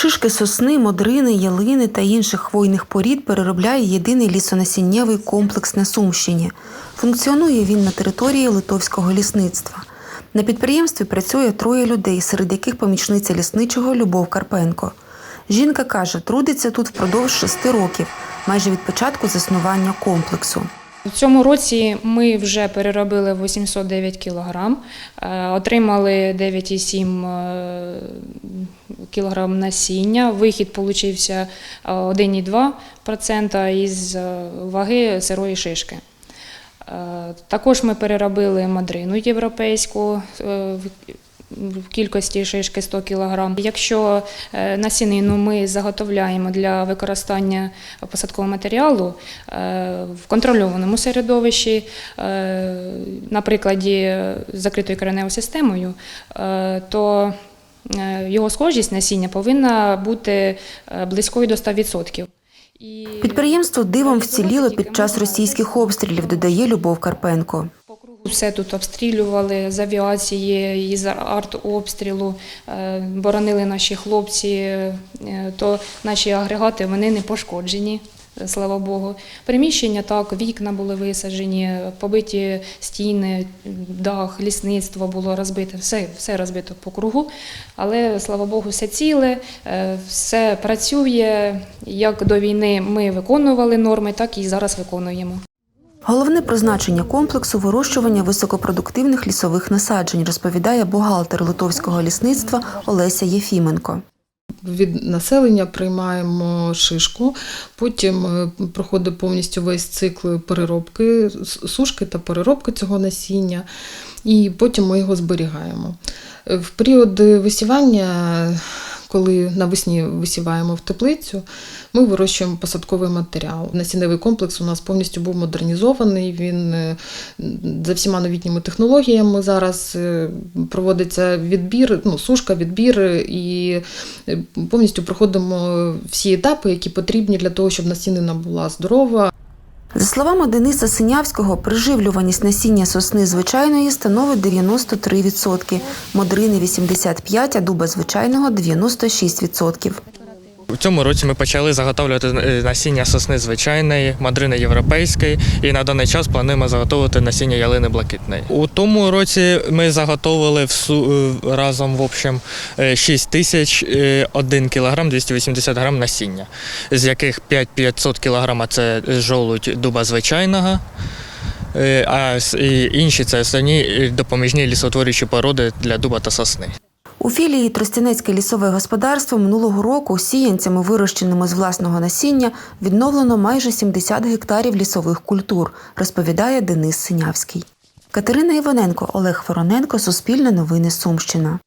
Шишки сосни, модрини, ялини та інших хвойних порід переробляє єдиний лісонасіннєвий комплекс на Сумщині. Функціонує він на території литовського лісництва. На підприємстві працює троє людей, серед яких помічниця лісничого Любов Карпенко. Жінка каже, трудиться тут впродовж шести років, майже від початку заснування комплексу. У цьому році ми вже переробили 809 кілограм, е, отримали 9,7 е, кілограм насіння. Вихід получився е, 1,2% із е, ваги сирої шишки. Також ми переробили мадрину європейську в- кількості шишки 100 кг. Якщо е, насінину ми заготовляємо для використання посадкового матеріалу е, в контрольованому середовищі, е, на прикладі закритою кореневою системою, то його схожість насіння повинна бути близькою до 100%. Підприємство дивом вціліло під час російських обстрілів, додає Любов Карпенко. Все тут обстрілювали з авіації, із артобстрілу, е, боронили наші хлопці, е, то наші агрегати вони не пошкоджені. е, Слава Богу. Приміщення так, вікна були висаджені, побиті стіни, дах, лісництво було розбите, все, все розбито по кругу. Але слава Богу, все ціле, все працює. Як до війни ми виконували норми, так і зараз виконуємо. Головне призначення комплексу вирощування високопродуктивних лісових насаджень, розповідає бухгалтер литовського лісництва Олеся Єфіменко. Від населення приймаємо шишку, потім е, проходить повністю весь цикл переробки, сушки та переробки цього насіння, і потім ми його зберігаємо. Е, В період висівання, коли навесні висіваємо в теплицю, ми вирощуємо посадковий матеріал. Насінневий комплекс у нас повністю був модернізований. Він е, за всіма новітніми технологіями зараз е, проводиться відбір, ну, сушка, відбір і е, повністю проходимо всі етапи, які потрібні для того, щоб насінина була здорова, За словами Дениса Синявського, приживлюваність насіння сосни звичайної становить 93%, модрини 85%, а дуба звичайного 96%. У цьому році ми почали заготовлювати е, насіння сосни звичайної, мадрини європейської, і на даний час плануємо заготовити насіння ялини блакитної. У тому році ми заготовили е, разом в общем е, 6 тисяч е, 1 кілограм 280 грам насіння, з яких 5-500 кілограма це жолудь дуба звичайного. А інші це основні допоміжні лісотворюючі породи для дуба та сосни. У філії Тростянецьке лісове господарство минулого року сіянцями, вирощеними з власного насіння, відновлено майже 70 гектарів лісових культур, розповідає Денис Синявський. Катерина Іваненко, Олег Вороненко, Суспільне новини Сумщина.